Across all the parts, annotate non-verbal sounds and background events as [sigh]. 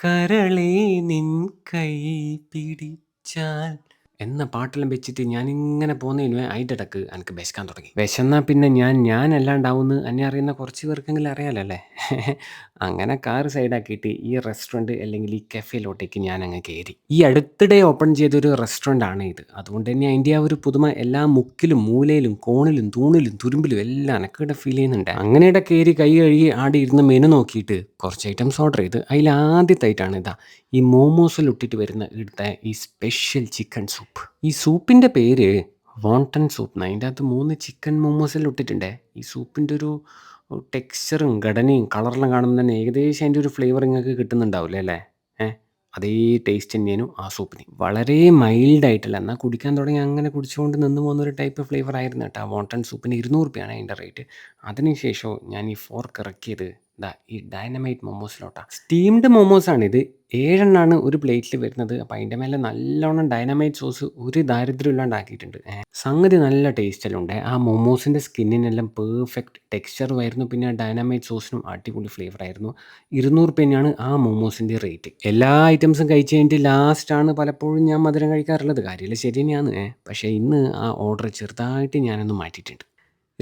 കരളേ നിൻ കൈ പിടിച്ചാൽ എന്ന പാട്ടെല്ലാം വെച്ചിട്ട് ഞാനിങ്ങനെ പോകുന്നതിന് അതിന്റെ ഇടയ്ക്ക് എനിക്ക് വിശക്കാൻ തുടങ്ങി. വിശന്നാൽ പിന്നെ ഞാൻ ഞാനല്ലാണ്ടാവുമെന്ന് എന്നെ അറിയുന്ന കുറച്ച് പേർക്കെങ്കിലും അറിയാലോ അല്ലേ? അങ്ങനെ കാർ സൈഡാക്കിയിട്ട് ഈ റെസ്റ്റോറന്റ് അല്ലെങ്കിൽ ഈ കഫേയിലോട്ടേക്ക് ഞാൻ അങ്ങ് കയറി ഈ അടുത്തിടെ ഓപ്പൺ ചെയ്തൊരു റെസ്റ്റോറന്റ് ആണ് ഇത്. അതുകൊണ്ട് തന്നെ അതിന്റെ ആ ഒരു പുതുമ എല്ലാ മുക്കിലും മൂലയിലും കോണിലും തൂണിലും തുരുമ്പിലും എല്ലാം എനക്കിവിടെ ഫീൽ ചെയ്യുന്നുണ്ട്. അങ്ങനെയുടെ കയറി കൈ കഴുകി ആടെ ഇരുന്ന് മെനു നോക്കിയിട്ട് കുറച്ച് ഐറ്റംസ് ഓർഡർ ചെയ്ത്. അതിൽ ആദ്യത്തായിട്ടാണ് ഇതാ ഈ മോമോസിൽ ഇട്ടിട്ട് വരുന്ന ഇവിടുത്തെ ഈ സ്പെഷ്യൽ ചിക്കൻ സൂപ്പ് ഈ സൂപ്പിന്റെ പേര് വോണ്ടൻ സൂപ്പ് എന്നാണ് അതിന്റെ അകത്ത് മൂന്ന് ചിക്കൻ മോമോസിൽ ഇട്ടിട്ടുണ്ടേ. ഈ സൂപ്പിന്റെ ഒരു ടെക്സ്ചറും ഘടനയും കളറെല്ലാം കാണുമ്പോൾ തന്നെ ഏകദേശം അതിന്റെ ഒരു ഫ്ലേവർ നിങ്ങൾക്ക് കിട്ടുന്നുണ്ടാവില്ലേ അല്ലേ? ഏഹ് അതേ ടേസ്റ്റ് തന്നെയാണ് ആ സൂപ്പിന് വളരെ മൈൽഡ് ആയിട്ടല്ല. എന്നാൽ കുടിക്കാൻ തുടങ്ങി അങ്ങനെ കുടിച്ചുകൊണ്ട് നിന്ന് പോകുന്ന ഒരു ടൈപ്പ് ഫ്ലേവർ ആയിരുന്നു കേട്ടോ. ആ വോണ്ടൻ സൂപ്പിന് ഇരുന്നൂറ് രൂപയാണ് അതിന്റെ റേറ്റ് അതിനുശേഷം ഞാൻ ഈ ഫോർക്ക് ഇറക്കിയത് ദാ ഈ ഡൈനമൈറ്റ് മൊമോസിലോട്ടാ. സ്റ്റീംഡ് മൊമോസാണിത്. ഏഴെണ്ണാണ് ഒരു പ്ലേറ്റിൽ വരുന്നത്. അപ്പോൾ അതിന്റെ മേലെ നല്ലോണം ഡൈനമൈറ്റ് സോസ് ഒരു ദാരിദ്ര്യം ഇല്ലാണ്ടാക്കിയിട്ടുണ്ട്. സംഗതി നല്ല ടേസ്റ്റെല്ലാം ഉണ്ട് ആ മൊമോസിന്റെ സ്കിന്നിനെല്ലാം പെർഫെക്റ്റ് ടെക്സ്ചർ ആയിരുന്നു. പിന്നെ ആ ഡൈനമൈറ്റ് സോസിനും അടിപൊളി ഫ്ലേവർ ആയിരുന്നു. ഇരുന്നൂറ് തന്നെയാണ് ആ മൊമോസിന്റെ റേറ്റ്. എല്ലാ ഐറ്റംസും കഴിച്ച് കഴിഞ്ഞിട്ട് ലാസ്റ്റാണ് പലപ്പോഴും ഞാൻ മധുരം കഴിക്കാറുള്ളത്. കാര്യമില്ല ശരി തന്നെയാണ്. പക്ഷേ ഇന്ന് ആ ഓർഡർ ചെറുതായിട്ട് ഞാനൊന്ന് മാറ്റിയിട്ടുണ്ട്.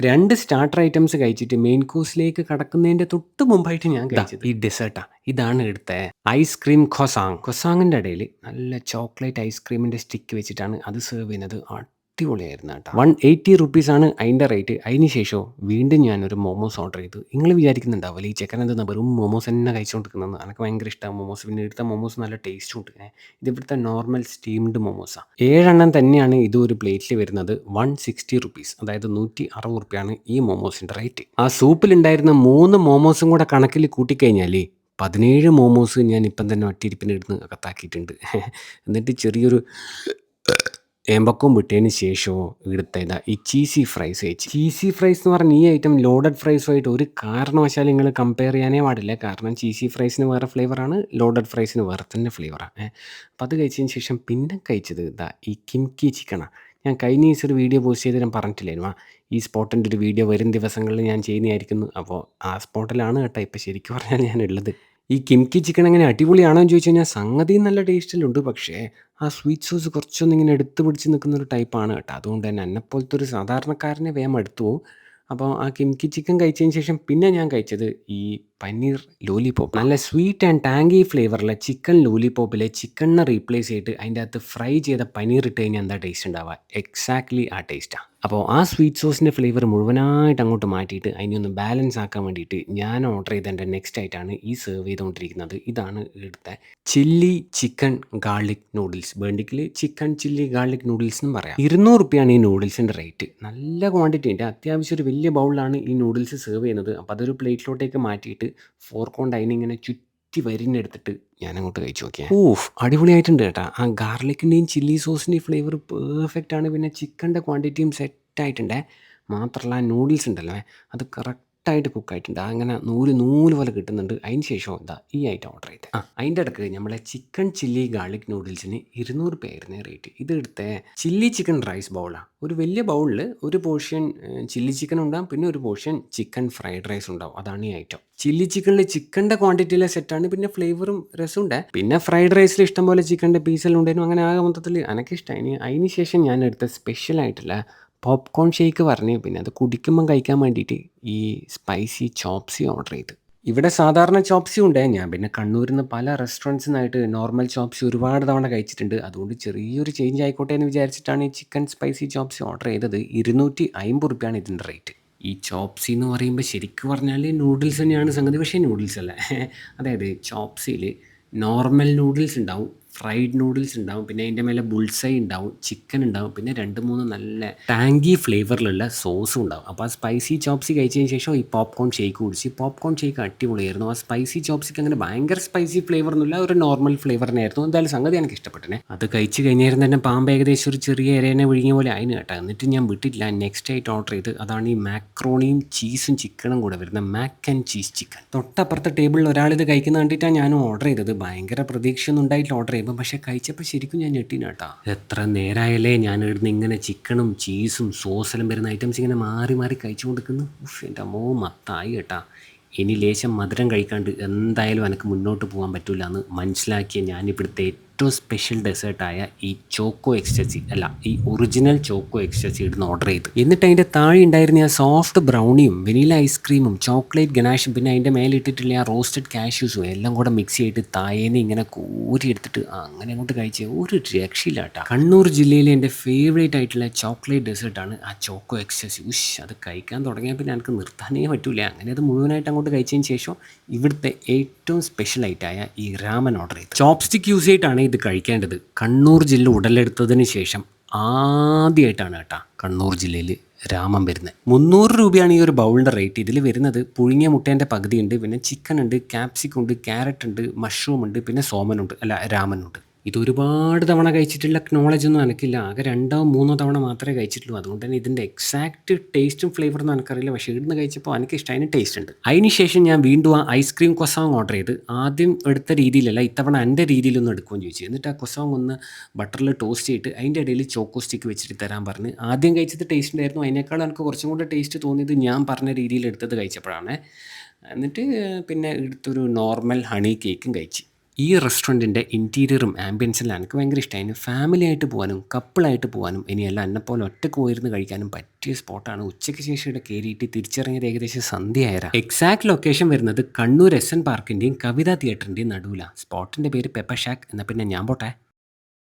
രണ്ട് സ്റ്റാർട്ടർ ഐറ്റംസ് കഴിച്ചിട്ട് മെയിൻ കോഴ്സിലേക്ക് കടക്കുന്നതിന്റെ തൊട്ട് മുമ്പായിട്ട് ഞാൻ കഴിച്ചത്. ഈ ഡെസേർട്ടാ ഇതാണ് എടുത്ത ഐസ്ക്രീം ഖൊസാങ് ഖൊസാങ്ങിന്റെ ഇടയിൽ നല്ല ചോക്ലേറ്റ് ഐസ്ക്രീമിന്റെ സ്റ്റിക്ക് വെച്ചിട്ടാണ് അത് സെർവ് ചെയ്യുന്നത്. അടിപൊളിയായിരുന്നു കേട്ടോ. വൺ എയ്റ്റി റുപ്പീസ് ആണ് അതിന്റെ റേറ്റ് അതിന് ശേഷം വീണ്ടും ഞാനൊരു മോമോസ് ഓർഡർ ചെയ്തു. നിങ്ങൾ വിചാരിക്കുന്നുണ്ടാവില്ല ഈ ചെക്കൻ എന്താ വെറും മോമോസ് തന്നെ കഴിച്ചുകൊണ്ടിരിക്കുന്നത് എനിക്ക് ഭയങ്കര ഇഷ്ടമാണ് മോമോസ് പിന്നെ ഇവിടുത്തെ മോമോസ് നല്ല ടേസ്റ്റ് ഉണ്ട്. ഇത് നോർമൽ സ്റ്റീംഡ് മോമോസാണ് ഏഴെണ്ണം തന്നെയാണ് ഇത് ഒരു പ്ലേറ്റിൽ വരുന്നത്. വൺ സിക്സ്റ്റി റുപ്പീസ് അതായത് നൂറ്റി അറുപത് റുപ്യാണ് ഈ മോമോസിന്റെ റേറ്റ് ആ സൂപ്പിലുണ്ടായിരുന്ന മൂന്ന് മോമോസും കൂടെ കണക്കിൽ കൂട്ടിക്കഴിഞ്ഞാൽ പതിനേഴ് മോമോസ് ഞാൻ ഇപ്പം തന്നെ ഒറ്റയിരിപ്പിന് ഇടുന്ന് അകത്താക്കിയിട്ടുണ്ട്. [laughs] എന്നിട്ട് ചെറിയൊരു ഏമ്പക്കവും വിട്ടതിന് ശേഷമോ ഇവിടുത്തെ ഇതാ ഈ ചീസി ഫ്രൈസ് കഴിച്ച് ചീസി ഫ്രൈസ് എന്ന് പറഞ്ഞാൽ ഈ ഐറ്റം ലോഡഡ് ഫ്രൈസുമായിട്ട് ഒരു കാരണവശാലും നിങ്ങൾ കമ്പയർ ചെയ്യാനേ പാടില്ല. കാരണം ചീസി ഫ്രൈസിന് വേറെ ഫ്ലേവറാണ് ലോഡഡ് ഫ്രൈസിന് വേറെ തന്നെ ഫ്ലേവറാണ് അപ്പം അത് കഴിച്ചതിന് ശേഷം പിന്നെ കഴിച്ചത് ഇതാ ഈ കിംക്കി ചിക്കനാണ് ഞാൻ കഴിഞ്ഞ ദിവസം ഒരു വീഡിയോ പോസ്റ്റ് ചെയ്ത് ഞാൻ പറഞ്ഞിട്ടില്ലായിരുന്നു. ആ ഈ സ്പോട്ടിന്റെ ഒരു വീഡിയോ വരും ദിവസങ്ങളിൽ ഞാൻ ചെയ്യുന്നതായിരിക്കുന്നു. അപ്പോൾ ആ സ്പോട്ടിലാണ് കേട്ടോ ഇപ്പോൾ ശരിക്കും പറഞ്ഞാൽ ഞാൻ ഉള്ളത് ഈ കിംക്കി ചിക്കൻ എങ്ങനെ അടിപൊളിയാണോ എന്ന് ചോദിച്ചു കഴിഞ്ഞാൽ സംഗതി നല്ല ടേസ്റ്റിലുണ്ട്. പക്ഷേ ആ സ്വീറ്റ് സോസ് കുറച്ചൊന്നും ഇങ്ങനെ എടുത്തു പിടിച്ച് നിൽക്കുന്ന ഒരു ടൈപ്പാണ് കേട്ടോ. അതുകൊണ്ട് തന്നെ എന്നെപ്പോലത്തെ ഒരു സാധാരണക്കാരനെ വേഗം എടുത്തു അപ്പോൾ ആ കിംക്കി ചിക്കൻ കഴിച്ചതിന് ശേഷം പിന്നെ ഞാൻ കഴിച്ചത് ഈ പനീർ ലോലിപോപ്പ് നല്ല സ്വീറ്റ് ആൻഡ് ടാങ്കി ഫ്ലേവറിലെ ചിക്കൻ ലോലിപോപ്പിലെ ചിക്കനെ റീപ്ലേസ് ചെയ്തിട്ട് അതിന്റെ അകത്ത് ഫ്രൈ ചെയ്ത പനീർ ഇട്ട് കഴിഞ്ഞാൽ എന്താ ടേസ്റ്റ് ഉണ്ടാവുക? എക്സാക്ട്ലി ആ ടേസ്റ്റാണ് അപ്പോൾ ആ സ്വീറ്റ് സോസിന്റെ ഫ്ലേവർ മുഴുവനായിട്ട് അങ്ങോട്ട് മാറ്റിയിട്ട് അതിനെ ഒന്ന് ബാലൻസ് ആക്കാൻ വേണ്ടിയിട്ട് ഞാൻ ഓർഡർ ചെയ്ത എന്റെ നെക്സ്റ്റ് ആയിട്ടാണ് ഈ സെർവ് ചെയ്തുകൊണ്ടിരിക്കുന്നത്. ഇതാണ് ഇവിടുത്തെ ചില്ലി ചിക്കൻ ഗാർലിക് നൂഡിൽസ് ബേണ്ടിക്കിൽ ചിക്കൻ ചില്ലി ഗാർലിക് നൂഡിൽസ് എന്ന് പറയാം. ഇരുന്നൂറ് റുപ്യാണ് ഈ നൂഡിൽസിന്റെ റേറ്റ് നല്ല ക്വാണ്ടിറ്റി ഉണ്ട്. അത്യാവശ്യം ഒരു വലിയ ബൗളിലാണ് ഈ നൂഡിൽസ് സെർവ് ചെയ്യുന്നത്. അപ്പോൾ അതൊരു പ്ലേറ്റിലോട്ടേക്ക് മാറ്റിയിട്ട് ഫോർ കോൺ അതിനിങ്ങനെ ചുറ്റി വരിഞ്ഞെടുത്തിട്ട് ഞാൻ അങ്ങോട്ട് കഴിച്ചു നോക്കിയാൽ ഓഫ് അടിപൊളിയായിട്ടുണ്ട് കേട്ടോ. ആ ഗാർലിക്കിന്റെയും ചില്ലി സോസിന്റെയും ഫ്ലേവർ പെർഫെക്റ്റ് ആണ് പിന്നെ ചിക്കന്റെ ക്വാണ്ടിറ്റിയും സെറ്റ് ആയിട്ടുണ്ട് മാത്രമല്ല നൂഡിൽസ് ഉണ്ടല്ലോ. അത് കറക്റ്റായിട്ട് കുക്കായിട്ടുണ്ട്. അങ്ങനെ നൂൽ നൂൽ പോലെ കിട്ടുന്നുണ്ട്. അതിന് ശേഷം എന്താ ഈ ഐറ്റം ഓർഡർ ചെയ്തത് ആ. അതിന്റെ ഇടയ്ക്ക് നമ്മളെ ചിക്കൻ ചില്ലി ഗാർലിക് നൂഡിൽസിന് ഇരുന്നൂറ് പേരുന്ന റേറ്റ് ഇത് എടുത്ത ചില്ലി ചിക്കൻ റൈസ് ബൗളാണ് ഒരു വലിയ ബൗളിൽ ഒരു പോർഷൻ ചില്ലി ചിക്കൻ ഉണ്ടാവും. പിന്നെ ഒരു പോർഷൻ ചിക്കൻ ഫ്രൈഡ് റൈസ് ഉണ്ടാവും. അതാണ് ഈ ഐറ്റം ചില്ലി ചിക്കനിൽ ചിക്കന്റെ ക്വാണ്ടിറ്റിയിലെ സെറ്റാണ് പിന്നെ ഫ്ലേവറും രസമുണ്ട് പിന്നെ ഫ്രൈഡ് റൈസിൽ ഇഷ്ടംപോലെ ചിക്കന്റെ പീസെല്ലാം ഉണ്ടായിരുന്നു അങ്ങനെ ആകെ മൊത്തത്തിൽ എനിക്കിഷ്ടമായി അതിന് ശേഷം ഞാൻ എടുത്ത സ്പെഷ്യൽ ആയിട്ടുള്ള പോപ്കോൺ ഷേക്ക് പറഞ്ഞു പിന്നെ അത് കുടിക്കുമ്പം കഴിക്കാൻ വേണ്ടിയിട്ട് ഈ സ്പൈസി ചോപ്സി ഓർഡർ ചെയ്ത്. ഇവിടെ സാധാരണ ചോപ്സി ഉണ്ട്. ഞാൻ പിന്നെ കണ്ണൂരിൽ നിന്ന് പല റെസ്റ്റോറന്റ്സിൽ നിന്നായിട്ട് നോർമൽ ചോപ്സി ഒരുപാട് തവണ കഴിച്ചിട്ടുണ്ട്. അതുകൊണ്ട് ചെറിയൊരു ചേഞ്ച് ആയിക്കോട്ടെ എന്ന് വിചാരിച്ചിട്ടാണ് ഈ ചിക്കൻ സ്പൈസി ചോപ്സി ഓർഡർ ചെയ്തത്. ഇരുന്നൂറ്റി അമ്പത് റുപ്യാണ് ഇതിന്റെ റേറ്റ് ഈ ചോപ്സി എന്ന് പറയുമ്പോൾ ശരിക്കും പറഞ്ഞാൽ നൂഡിൽസ് തന്നെയാണ് സംഗതി. പക്ഷേ നൂഡിൽസ് അല്ല. അതായത് ചോപ്സിയിൽ നോർമൽ നൂഡിൽസ് ഉണ്ടാവും. ഫ്രൈഡ് നൂഡിൽസ് ഉണ്ടാവും പിന്നെ അതിന്റെ മേലെ ബുൾസൈ ഉണ്ടാവും ചിക്കൻ ഉണ്ടാവും പിന്നെ രണ്ട് മൂന്ന് നല്ല ടാങ്കി ഫ്ലേവറിലുള്ള സോസും ഉണ്ടാവും. അപ്പോൾ ആ സ്പൈസി ചോപ്സി കഴിച്ചതിന് ശേഷം ഈ പോപ്കോൺ ഷേക്ക് കുടിച്ച് പോപ്കോൺ ഷേക്ക് അടിപൊളിയായിരുന്നു. ആ സ്പൈസി ചോപ്സിക്ക് അങ്ങനെ ഭയങ്കര സ്പൈസി ഫ്ലേവർ ഒന്നുമില്ല ഒരു നോർമൽ ഫ്ലേവർ തന്നെയായിരുന്നു. എന്തായാലും സംഗതി എനിക്ക് ഇഷ്ടപ്പെട്ടനെ. അത് കഴിച്ച് കഴിഞ്ഞായിരുന്നു തന്നെ പാമ്പ് ഏകദേശം ഒരു ചെറിയ ഇരേനെ വിഴുങ്ങിയ പോലെ അതിന് കേട്ടോ. എന്നിട്ട് ഞാൻ വിട്ടിട്ടില്ല നെക്സ്റ്റ് ആയിട്ട് ഓർഡർ ചെയ്ത്. അതാണ് ഈ മാക്രോണിയും ചീസും ചിക്കനും കൂടെ വരുന്ന മാക്ക് ആൻഡ് ചീസ് ചിക്കൻ തൊട്ടപ്പുറത്തെ ടേബിളിൽ ഒരാൾ ഇത് കഴിക്കുന്ന കണ്ടിട്ടാണ് ഞാനും ഓർഡർ ചെയ്തത്. ഭയങ്കര പ്രതീക്ഷയൊന്നും ഉണ്ടായിട്ടില്ല ഓർഡർ ചെയ്യുമ്പോൾ പക്ഷെ കഴിച്ചപ്പോൾ ശരിക്കും ഞാൻ ഞെട്ടിന് കേട്ടോ. എത്ര നേരമായാലേ ഞാൻ ഇവിടുന്ന് ഇങ്ങനെ ചിക്കനും ചീസും സോസെല്ലാം വരുന്ന ഐറ്റംസ് ഇങ്ങനെ മാറി മാറി കഴിച്ചു കൊടുക്കുന്നു ഉഫ് എന്റെ അമ്മോ മത്തായി കേട്ടാ. ഇനി ലേശം മധുരം കഴിക്കാണ്ട് എന്തായാലും എനിക്ക് മുന്നോട്ട് പോകാൻ പറ്റില്ല എന്ന് മനസ്സിലാക്കിയ ഞാൻ ഇവിടുത്തെ ഏറ്റവും സ്പെഷ്യൽ ഡെസേർട്ടായ ഈ ചോക്കോ എക്സ്റ്റസി അല്ല ഈ ഒറിജിനൽ ചോക്കോ എക്സ്റ്റസി ഇടുന്ന ഓർഡർ ചെയ്ത്. എന്നിട്ട് അതിന്റെ താഴെ ഉണ്ടായിരുന്ന ആ സോഫ്റ്റ് ബ്രൗണിയും വെനില ഐസ്ക്രീമും ചോക്ലേറ്റ് ഗനാഷും പിന്നെ അതിന്റെ മേലെ ഇട്ടിട്ടുള്ള ആ റോസ്റ്റഡ് കാഷ്യൂസും എല്ലാം കൂടെ മിക്സ് ചെയ്തിട്ട് തായേന്ന് ഇങ്ങനെ കോരിയെടുത്തിട്ട് അങ്ങനെ അങ്ങോട്ട് കഴിച്ച ഒരു രക്ഷയില്ല കേട്ടോ കണ്ണൂർ ജില്ലയിലെ എന്റെ ഫേവറേറ്റ് ആയിട്ടുള്ള ചോക്ലേറ്റ് ഡെസേർട്ടാണ് ആ ചോക്കോ എക്സ്റ്റസി ഉഷ് അത് കഴിക്കാൻ തുടങ്ങിയ പിന്നെ എനിക്ക് നിർത്താനേ പറ്റൂല. അങ്ങനെ അത് മുഴുവനായിട്ട് അങ്ങോട്ട് കഴിച്ചതിന് ശേഷം ഇവിടുത്തെ ഏറ്റവും സ്പെഷ്യൽ ആയിട്ടായ ഈ രാമൻ ഓർഡർ ചെയ്തു. ചോപ്സ്റ്റിക് യൂസ് ചെയ്തിട്ടാണ് ഇത് കഴിക്കേണ്ടത് കണ്ണൂർ ജില്ല ഉടലെടുത്തതിന് ശേഷം ആദ്യമായിട്ടാണ് കേട്ടോ കണ്ണൂർ ജില്ലയിൽ രാമം വരുന്നത്. മുന്നൂറ് രൂപയാണ് ഈ ഒരു ബൗളിന്റെ റേറ്റ്. ഇതിൽ വരുന്നത് പുഴുങ്ങിയ മുട്ടേന്റെ പകുതിയുണ്ട് പിന്നെ ചിക്കൻ ഉണ്ട് ക്യാപ്സിക്കം ഉണ്ട് ക്യാരറ്റ് ഉണ്ട് മഷ്റൂം ഉണ്ട് പിന്നെ സോമനുണ്ട് അല്ല രാമനുണ്ട് ഇത് ഒരുപാട് തവണ കഴിച്ചിട്ടുള്ള നോളജ് ഒന്നും എനിക്കില്ല ആകെ രണ്ടോ മൂന്നോ തവണ മാത്രമേ കഴിച്ചിട്ടുള്ളൂ. അതുകൊണ്ട് തന്നെ ഇതിന്റെ എക്സാക്റ്റ് ടേസ്റ്റും ഫ്ലേവറൊന്നും എനിക്കറിയില്ല പക്ഷേ ഇവിടുന്ന് കഴിച്ചപ്പോൾ എനിക്ക് ഇഷ്ടം അതിന് ടേസ്റ്റ് ഉണ്ട്. അതിന് ശേഷം ഞാൻ വീണ്ടും ആ ഐസ്ക്രീം കൊസാങ് ഓർഡർ ചെയ്ത് ആദ്യം എടുത്ത രീതിയിലല്ല ഇത്തവണ എന്റെ രീതിയിലൊന്നും എടുക്കുകയും ചോദിച്ചു എന്നിട്ട് ആ കൊസാങ് ഒന്ന് ബട്ടറിൽ ടോസ്റ്റ് ചെയ്തിട്ട് അതിന്റെ ഇടയിൽ ചോക്കോ സ്റ്റിക്ക് വെച്ചിട്ട് തരാൻ പറഞ്ഞ് ആദ്യം കഴിച്ചത് ടേസ്റ്റ് ഉണ്ടായിരുന്നു. അതിനേക്കാൾ എനിക്ക് കുറച്ചും കൂടെ ടേസ്റ്റ് തോന്നിയത് ഞാൻ പറഞ്ഞ രീതിയിൽ എടുത്തത് കഴിച്ചപ്പോഴാണ്. എന്നിട്ട് പിന്നെ എടുത്തൊരു നോർമൽ ഹണി കേക്കും കഴിച്ച്. ഈ റെസ്റ്റോറന്റിന്റെ ഇന്റീരിയറും ആംബിയൻസെല്ലാം എനിക്ക് ഭയങ്കര ഇഷ്ടമായിരുന്നു ഫാമിലി ആയിട്ട് പോകാനും കപ്പിളായിട്ട് പോകാനും ഇനിയല്ല എന്നെപ്പോലെ ഒറ്റയ്ക്ക് പോയിരുന്ന് കഴിക്കാനും പറ്റിയ സ്പോട്ടാണ് ഉച്ചയ്ക്ക് ശേഷം ഇവിടെ കയറിയിട്ട് തിരിച്ചിറങ്ങിയത് ഏകദേശം സന്ധ്യയായ എക്സാക്ട് ലൊക്കേഷൻ വരുന്നത് കണ്ണൂർ എസ് എൻ പാർക്കിന്റെയും കവിത തിയേറ്ററിന്റെയും നടുവിലാണ് സ്പോട്ടിന്റെ പേര് പെപ്പർ ഷാക്ക് എന്നാൽ പിന്നെ ഞാൻ പോട്ടെ?